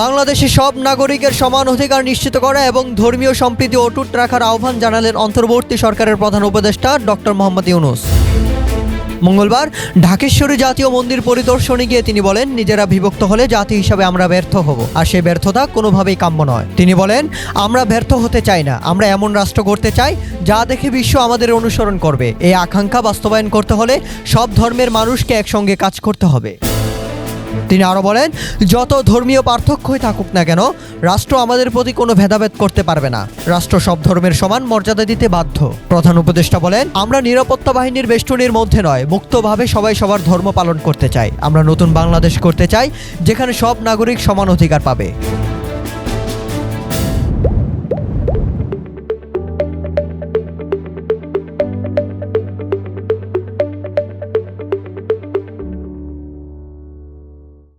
বাংলাদেশে সব নাগরিকের সমান অধিকার নিশ্চিত করা এবং ধর্মীয় সম্প্রীতি অটুট রাখার আহ্বান জানালেন অন্তর্বর্তী সরকারের প্রধান উপদেষ্টা ডক্টর মোহাম্মদ ইউনুস। মঙ্গলবার ঢাকেশ্বরী জাতীয় মন্দির পরিদর্শনে গিয়ে তিনি বলেন, নিজেরা বিভক্ত হলে জাতি হিসাবে আমরা ব্যর্থ হব, আর সেই ব্যর্থতা কোনোভাবেই কাম্য নয়। তিনি বলেন, আমরা ব্যর্থ হতে চাই না, আমরা এমন রাষ্ট্র করতে চাই যা দেখে বিশ্ব আমাদের অনুসরণ করবে। এই আকাঙ্ক্ষা বাস্তবায়ন করতে হলে সব ধর্মের মানুষকে একসঙ্গে কাজ করতে হবে। তিনি আরও বলেন, যত ধর্মীয় পার্থক্যই থাকুক না কেন, রাষ্ট্র আমাদের প্রতি কোনো ভেদাভেদ করতে পারবে না। রাষ্ট্র সব ধর্মের সমান মর্যাদা দিতে বাধ্য। প্রধান উপদেষ্টা বলেন, আমরা নিরাপত্তা বাহিনীর বেষ্টনীর মধ্যে নয়, মুক্তভাবে সবাই সবার ধর্ম পালন করতে চাই। আমরা নতুন বাংলাদেশ করতে চাই, যেখানে সব নাগরিক সমান অধিকার পাবে।